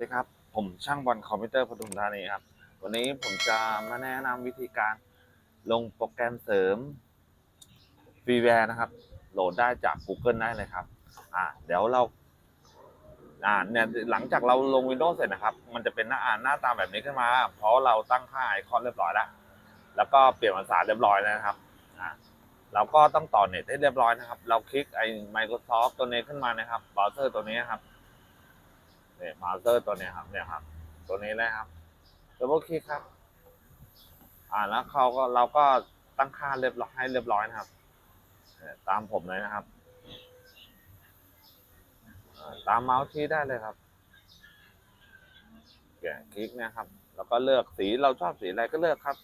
ดีครับ ผมช่างบอลคอมพิวเตอร์ปทุมธานีครับ วันนี้ผมจะมาแนะนำวิธีการลงโปรแกรมเสริมฟรีแวร์นะครับ โหลดได้จาก Google ได้เลยครับ อ่า เดี๋ยวเรา อ่าเนี่ยหลังจากเราลง Windows เสร็จนะครับ มันจะเป็นหน้าอ่านหน้าตาแบบนี้ขึ้นมา เพราะเราตั้งค่าไอคอนเรียบร้อยแล้ว แล้วก็เปลี่ยนภาษาเรียบร้อยแล้วนะครับ อ่าเราก็ต้องต่อเน็ตให้เรียบร้อยนะครับ เราคลิกไอ้ Microsoft ตัวนี้ขึ้นมานะครับ เบราว์เซอร์ตัวนี้ครับ เนี่ยเบราว์เซอร์ตัวนี้ครับเนี่ยครับ ตัวนี้เลยครับดับเบิลคลิกครับ อ่าแล้วเขาก็เราก็ตั้งค่าเรียบร้อยให้เรียบร้อยนะครับตามผมเลยนะครับตามเมาส์ชี้ได้เลยครับแกะคลิกนะครับ แล้วก็เลือกสีเราชอบสีอะไรก็เลือกครับ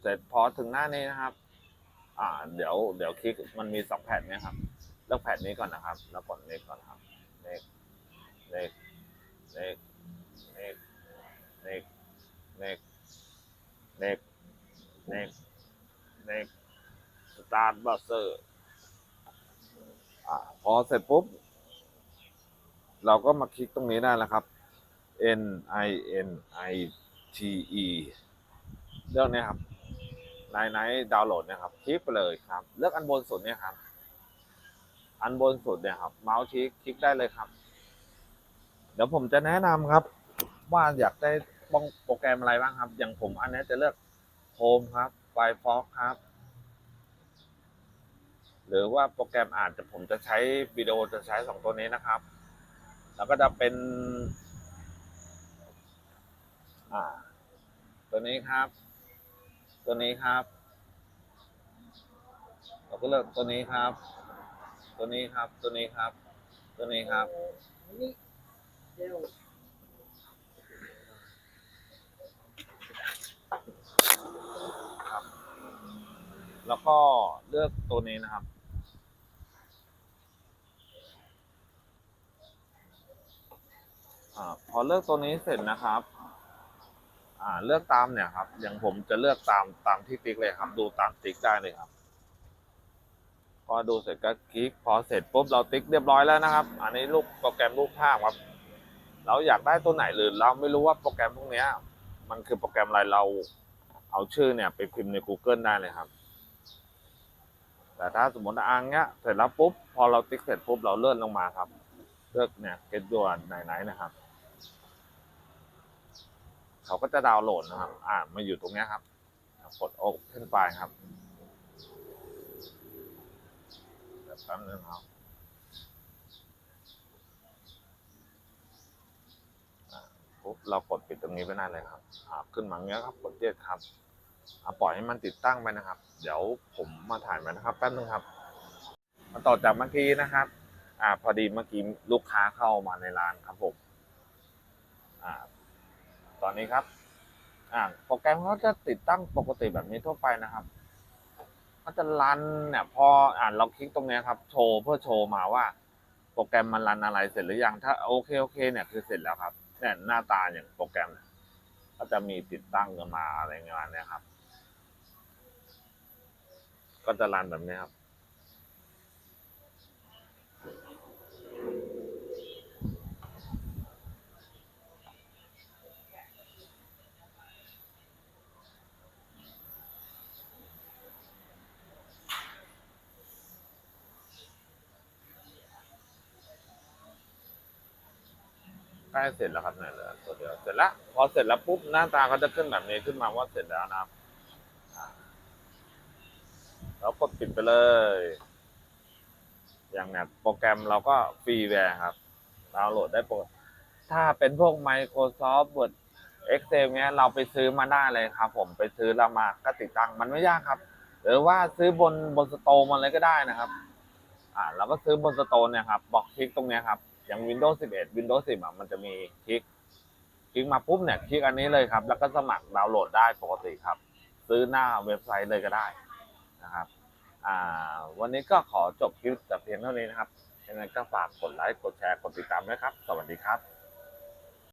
เสร็จพอถึงหน้านี้นะครับ อ่า เดี๋ยวเดี๋ยวคลิกมันมีสองแผ่นเนี่ยครับ เลือกแผ่นนี้ก่อนนะครับ แล้วกดเน็กก่อนครับเน็กเน็กเน็กเน็กเน็กเน็กเน็กเน็กเน็กสตาร์ทบัสเซอร์อ่าพอเสร็จปุ๊บ เราก็มาคลิกตรงนี้ได้แล้วครับ N I N I T E เรื่องนี้ครับในในดาวน์โหลดเนี่ยครับ คลิกไปเลยครับ เลือกอันบนสุดเนี่ยครับ อันบนสุดเนี่ยครับ เมาส์ชี้คลิกได้เลยครับ เดี๋ยวผมจะแนะนำครับ ว่าอยากได้ปโปรแกรมอะไรบ้างครับ อย่างผมอันนี้จะเลือก Home ครับ Firefox ครับ หรือว่าโปรแกรมอ่านจะผมจะใช้วิดีโอจะใช้สองตัวนี้นะครับ แล้วก็จะเป็น อ่า ตัวนี้ครับ ตัวนี้ครับเราก็เลือกตัวนี้ครับ ตัวนี้ครับ ตัวนี้ครับ ตัวนี้ครับ นี่เร็วแล้วก็เลือกตัวนี้นะครับ อ่า พอเลือกตัวนี้เสร็จนะครับ อ่า เลือกตามเนี่ยครับ อย่างผมจะเลือกตามตามที่ติ๊กเลยครับ ดูตามติ๊กได้เลยครับ พอดูเสร็จก็คลิกพอเสร็จปุ๊บเราติ๊กเรียบร้อยแล้วนะครับ อันนี้รูปโปรแกรมรูปภาพครับ เราอยากได้ตัวไหนหรือเราไม่รู้ว่าโปรแกรมพวกนี้มันคือโปรแกรมอะไรเราเอาชื่อเนี่ยไปพิมพ์ใน Google ได้เลยครับ แต่ถ้าสมมติอ่างเงี้ยเสร็จแล้วปุ๊บพอเราติ๊กเสร็จปุ๊บเราเลื่อนลงมาครับ เลือกเนี่ยเก็ตยูไหนไหนๆนะครับเขาก็จะดาวน์โหลดนะครับ อ่ามาอยู่ตรงเนี้ยครับกด Open File ครับเดี๋ยวแป๊บนึงครับ อ่าปุ๊บเรากดปิดตรงนี้ไปได้เลยครับอ่าขึ้นมาเงี้ยครับกดเย็ดครับอ่าปล่อยให้มันติดตั้งไปนะครับ เดี๋ยวผมมาถ่ายมานะครับแป๊บนึงครับ มาต่อจากเมื่อกี้นะครับ อ่าพอดีเมื่อกี้ลูกค้าเข้ามาในร้านครับผมอ่าตอนนี้ครับอ่าโปรแกรมเขาจะติดตั้งปกติแบบนี้ทั่วไปนะครับ เขาจะรันเนี่ยพออ่านเราคลิกตรงเนี้ยครับโชว์เพื่อโชว์มาว่า โปรแกรมมันรันอะไรเสร็จหรือยังถ้าโอเคโอเคเนี่ยคือเสร็จแล้วครับเนี่ยหน้าตาอย่างโปรแกรมเนี่ยก็จะมีติดตั้งกันมาอะไรเงี้ยเนี่ยครับ ก็จะรันแบบนี้ครับ ล้เสร็จแล้วครับเนี่ยเหลือตัวเดียวเสร็จแล้วพอเสร็จแล้วปุ๊บหน้าตาก็จะขึ้นแบบนี้ขึ้นมาว่าเสร็จแล้วนะครับแล้วกดปิดไปเลย อย่างเนี่ยโปรแกรมเราก็ฟรีแวร์ครับดาวน์โหลดได้ปกถ้าเป็นพวก Microsoft Word Excel เนี้ยเราไปซื้อมาได้เลยครับผมไปซื้อแล้วมาก็ติดตั้งมันไม่ยากครับ หรือว่าซื้อบนบนสโตร์มันเลยก็ได้นะครับ อ่าเราก็ซื้อบนสโตร์เนี่ยครับบอกคลิกตรงเนี้ยครับ อย่าง Windows 11 Windows 10อะมันจะมีคลิก คลิกมาปุ๊บเนี่ยคลิกอันนี้เลยครับ แล้วก็สมัครดาวน์โหลดได้ปกติครับ ซื้อหน้าเว็บไซต์เลยก็ได้นะครับอ่าวันนี้ก็ขอจบคลิปแต่เพียงเท่านี้นะครับยังไงก็ฝากกดไลค์กดแชร์กดติดตามด้วยครับ สวัสดีครับ